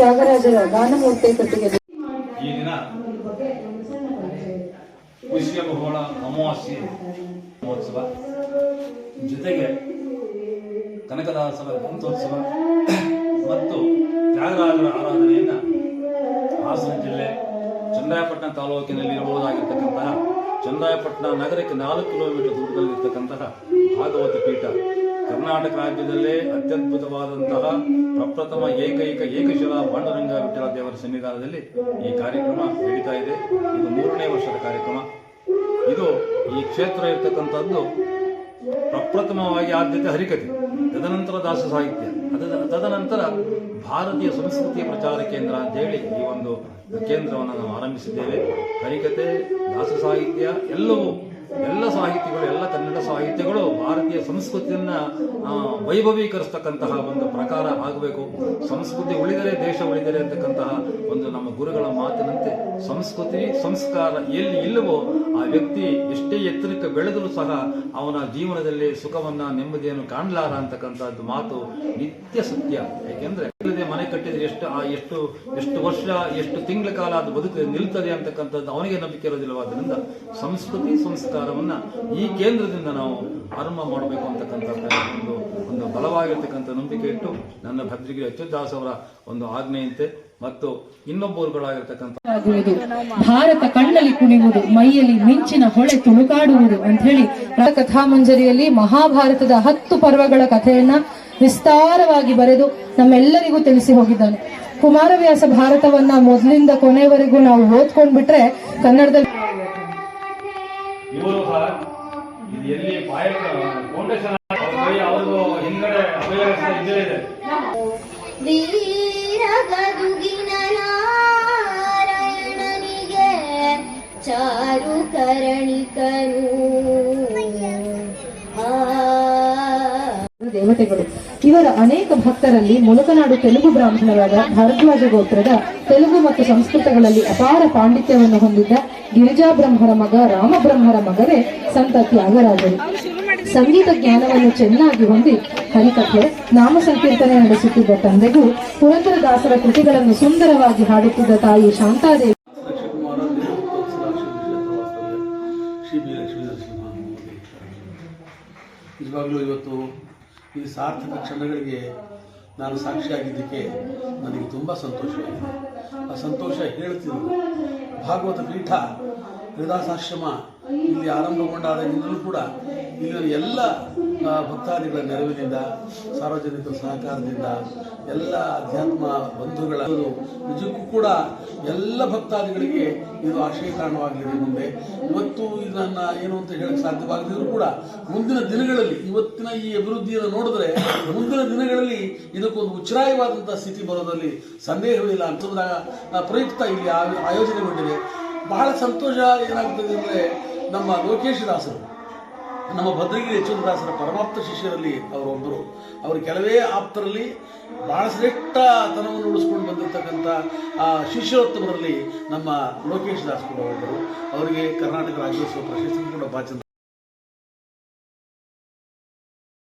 ತ್ಯಾಗರಾಜರ ಗಾನಮೂರ್ತಿ ಕಟ್ಟಿಗೆ ಈ ದಿನ ಬಹುಳ ಅಮಾವಾಸ್ಯೆ ಮಹೋತ್ಸವ. ಜೊತೆಗೆ ಕನಕದಾಸರ ಗ್ರಂಥೋತ್ಸವ ಮತ್ತು ತ್ಯಾಗರಾಜರ ಆರಾಧನೆಯನ್ನ ಹಾಸನ ಜಿಲ್ಲೆ ಚಂದ್ರಾಯಪಟ್ಟಣ ತಾಲೂಕಿನಲ್ಲಿ ಇರಬಹುದಾಗಿರ್ತಕ್ಕಂತಹ ಚಂದ್ರಾಯಪಟ್ಟಣ ನಗರಕ್ಕೆ ನಾಲ್ಕು ಕಿಲೋಮೀಟರ್ ದೂರದಲ್ಲಿರ್ತಕ್ಕಂತಹ ಭಾಗವತ ಪೀಠ ಕರ್ನಾಟಕ ರಾಜ್ಯದಲ್ಲೇ ಅತ್ಯದ್ಭುತವಾದಂತಹ ಪ್ರಪ್ರಥಮ ಏಕೈಕ ಏಕಶಿಲಾ ಪಾಂಡುರಂಗ ವಿಠಲ ದೇವರ ಸನ್ನಿಧಾನದಲ್ಲಿ ಈ ಕಾರ್ಯಕ್ರಮ ನಡೀತಾ ಇದೆ. ಇದು ಮೂರನೇ ವರ್ಷದ ಕಾರ್ಯಕ್ರಮ. ಇದು ಈ ಕ್ಷೇತ್ರ ಇರ್ತಕ್ಕಂಥದ್ದು ಪ್ರಪ್ರಥಮವಾಗಿ ಆದ್ಯತೆ ಹರಿಕತೆ ತದನಂತರ ದಾಸ ಸಾಹಿತ್ಯ. ತದನಂತರ ಭಾರತೀಯ ಸಂಸ್ಕೃತಿಯ ಪ್ರಚಾರ ಕೇಂದ್ರ ಅಂತ ಹೇಳಿ ಈ ಒಂದು ಕೇಂದ್ರವನ್ನು ನಾವು ಆರಂಭಿಸಿದ್ದೇವೆ. ಹರಿಕತೆ ದಾಸ ಸಾಹಿತ್ಯ ಎಲ್ಲವೂ ಎಲ್ಲ ಸಾಹಿತ್ಯಗಳು ಎಲ್ಲ ಕನ್ನಡ ಸಾಹಿತ್ಯಗಳು ಭಾರತೀಯ ಸಂಸ್ಕೃತಿಯನ್ನ ವೈಭವೀಕರಿಸ್ತಕ್ಕಂತಹ ಒಂದು ಪ್ರಕಾರ ಆಗಬೇಕು. ಸಂಸ್ಕೃತಿ ಉಳಿದರೆ ದೇಶ ಉಳಿದರೆ ಅಂತಕ್ಕಂತಹ ಒಂದು ನಮ್ಮ ಗುರುಗಳ ಮಾತಿನಂತೆ ಸಂಸ್ಕೃತಿ, ಸಂಸ್ಕಾರ ಎಲ್ಲಿ ಇಲ್ಲವೋ ಆ ವ್ಯಕ್ತಿ ಎಷ್ಟೇ ಎತ್ತರಕ್ಕೆ ಬೆಳೆದರೂ ಸಹ ಅವನ ಜೀವನದಲ್ಲಿ ಸುಖವನ್ನ, ನೆಮ್ಮದಿಯನ್ನು ಕಾಣಲಾರ ಅಂತಕ್ಕಂಥದ್ದು ಮಾತು ನಿತ್ಯ ಸತ್ಯ. ಇಲ್ಲದೆ ಮನೆ ಕಟ್ಟಿದ್ರೆ ಎಷ್ಟು ಎಷ್ಟು ಎಷ್ಟು ವರ್ಷ, ಎಷ್ಟು ತಿಂಗಳ ಕಾಲ ಅದು ಬದುಕು ನಿಲ್ತದೆ ಅಂತಕ್ಕಂಥದ್ದು ಅವನಿಗೆ ನಂಬಿಕೆ ಇರೋದಿಲ್ಲವಾದ್ರಿಂದ ಸಂಸ್ಕೃತಿ ಸಂಸ್ಕಾರವನ್ನ ಈ ಕೇಂದ್ರದಿಂದ ನಾವು ಆರಂಭ ಮಾಡಬೇಕು ಅಂತಕ್ಕಂಥ ಒಂದು ಒಂದು ಬಲವಾಗಿರ್ತಕ್ಕಂಥ ನಂಬಿಕೆ ಇಟ್ಟು ನನ್ನ ಭದ್ರಗಿರಿ ಅಚ್ಯುತದಾಸ್ ಅವರ ಒಂದು ಆಜ್ಞೆಯಂತೆ ಮತ್ತು ಇನ್ನೊಬ್ಬರುಗಳಾಗಿರ್ತಕ್ಕಂಥ ಭಾರತ ಕಣ್ಣಲ್ಲಿ ಕುಣಿಯುವುದು, ಮೈಯಲ್ಲಿ ಮಿಂಚಿನ ಹೊಳೆ ತುಳುಕಾಡುವುದು ಅಂತ ಹೇಳಿ. ಕಥಾಮಂಜರಿಯಲ್ಲಿ ಮಹಾಭಾರತದ ಹತ್ತು ಪರ್ವಗಳ ಕಥೆಯನ್ನ ವಿಸ್ತಾರವಾಗಿ ಬರೆದು ನಮ್ಮೆಲ್ಲರಿಗೂ ತಿಳಿಸಿ ಹೋಗಿದ್ದಾನೆ. ಕುಮಾರವ್ಯಾಸ ಭಾರತವನ್ನ ಮೊದಲಿಂದ ಕೊನೆವರೆಗೂ ನಾವು ಕನ್ನಡದಲ್ಲಿ ಇದೆ ವೀರಗದುಗಿನ ನಾರಾಯಣನಿಗೆ ಚಾರು ಕರಣಿಕರು ದೇವತೆಗಳು. ಇವರ ಅನೇಕ ಭಕ್ತರಲ್ಲಿ ಮುಲಕನಾಡು ತೆಲುಗು ಬ್ರಾಹ್ಮಣರಾದ ಭಾರದ್ವಾಜ ಗೋತ್ರದ ತೆಲುಗು ಮತ್ತು ಸಂಸ್ಕೃತಗಳಲ್ಲಿ ಅಪಾರ ಪಾಂಡಿತ್ಯವನ್ನು ಹೊಂದಿದ್ದ ಗಿರಿಜಾ ಬ್ರಹ್ಮರ ಮಗ ರಾಮಬ್ರಹ್ಮರ ಮಗರೇ ಸಂತ ತ್ಯಾಗರಾಜರು. ಸಂಗೀತ ಜ್ಞಾನವನ್ನು ಚೆನ್ನಾಗಿ ಹೊಂದಿ ಹರಿಕಥೆ, ನಾಮ ಸಂಕೀರ್ತನೆ ನಡೆಸುತ್ತಿದ್ದ ತಂದೆಗೂ ಪುರಂದರದಾಸರ ಕೃತಿಗಳನ್ನು ಸುಂದರವಾಗಿ ಹಾಡುತ್ತಿದ್ದ ತಾಯಿ ಶಾಂತಾದೇವಿ. ನಿಜವಾಗ್ಲೂ ಇವತ್ತು ಈ ಸಾರ್ಥಕ ಕ್ಷಣಗಳಿಗೆ ನಾನು ಸಾಕ್ಷಿಯಾಗಿದ್ದಕ್ಕೆ ನನಗೆ ತುಂಬ ಸಂತೋಷವಾಗಿದೆ ಆ ಸಂತೋಷ ಹೇಳ್ತೀನಿ ಭಾಗವತ ಪೀಠ ಹರಿದಾಸಾಶ್ರಮ ಇಲ್ಲಿ ಆರಂಭಗೊಂಡಾದಾಗಿಂದಲೂ ಕೂಡ ಇಲ್ಲಿನ ಎಲ್ಲ ಭಕ್ತಾದಿಗಳ ನೆರವಿನಿಂದ ಸಾರ್ವಜನಿಕರ ಸಹಕಾರದಿಂದ ಎಲ್ಲ ಅಧ್ಯಾತ್ಮ ಬಂಧುಗಳ ನಿಜಕ್ಕೂ ಕೂಡ ಎಲ್ಲ ಭಕ್ತಾದಿಗಳಿಗೆ ಇದು ಆಶ್ರಯ ಕಾರಣವಾಗಲಿದೆ ಮುಂದೆ. ಇವತ್ತು ಇದನ್ನ ಏನು ಅಂತ ಹೇಳಕ್ಕೆ ಸಾಧ್ಯವಾಗದಿದ್ರು ಕೂಡ ಮುಂದಿನ ದಿನಗಳಲ್ಲಿ, ಇವತ್ತಿನ ಈ ಅಭಿವೃದ್ಧಿಯನ್ನು ನೋಡಿದ್ರೆ ಮುಂದಿನ ದಿನಗಳಲ್ಲಿ ಇದಕ್ಕೊಂದು ಉಚ್ಚರಾಯವಾದಂತಹ ಸ್ಥಿತಿ ಬರೋದ್ರಲ್ಲಿ ಸಂದೇಹವಿಲ್ಲ ಅಂತ ಪ್ರಯುಕ್ತ ಇಲ್ಲಿ ಆಯೋಜನೆಗೊಂಡಿದೆ. ಬಹಳ ಸಂತೋಷ ಏನಾಗ್ತದೆ ಅಂದರೆ ನಮ್ಮ ಲೋಕೇಶ್ ದಾಸರು, ನಮ್ಮ ಭದ್ರಗಿರಿ ಯಶವಂತದಾಸರ ಪರಮಾಪ್ತ ಶಿಷ್ಯರಲ್ಲಿ ಅವರೊಬ್ಬರು. ಅವರು ಕೆಲವೇ ಆಪ್ತರಲ್ಲಿ ಬಹಳ ಶ್ರೇಷ್ಠತನವನ್ನು ಉಳಿಸ್ಕೊಂಡು ಬಂದಿರತಕ್ಕಂಥ, ಆ, ಶಿಷ್ಯೋತ್ತಮರಲ್ಲಿ ನಮ್ಮ ಲೋಕೇಶ್ ದಾಸ್ ಕೂಡ ಒಬ್ಬರು. ಅವರಿಗೆ ಕರ್ನಾಟಕ ರಾಜ್ಯೋತ್ಸವ ಪ್ರಶಸ್ತಿ ಕೂಡ ಭಾಚನ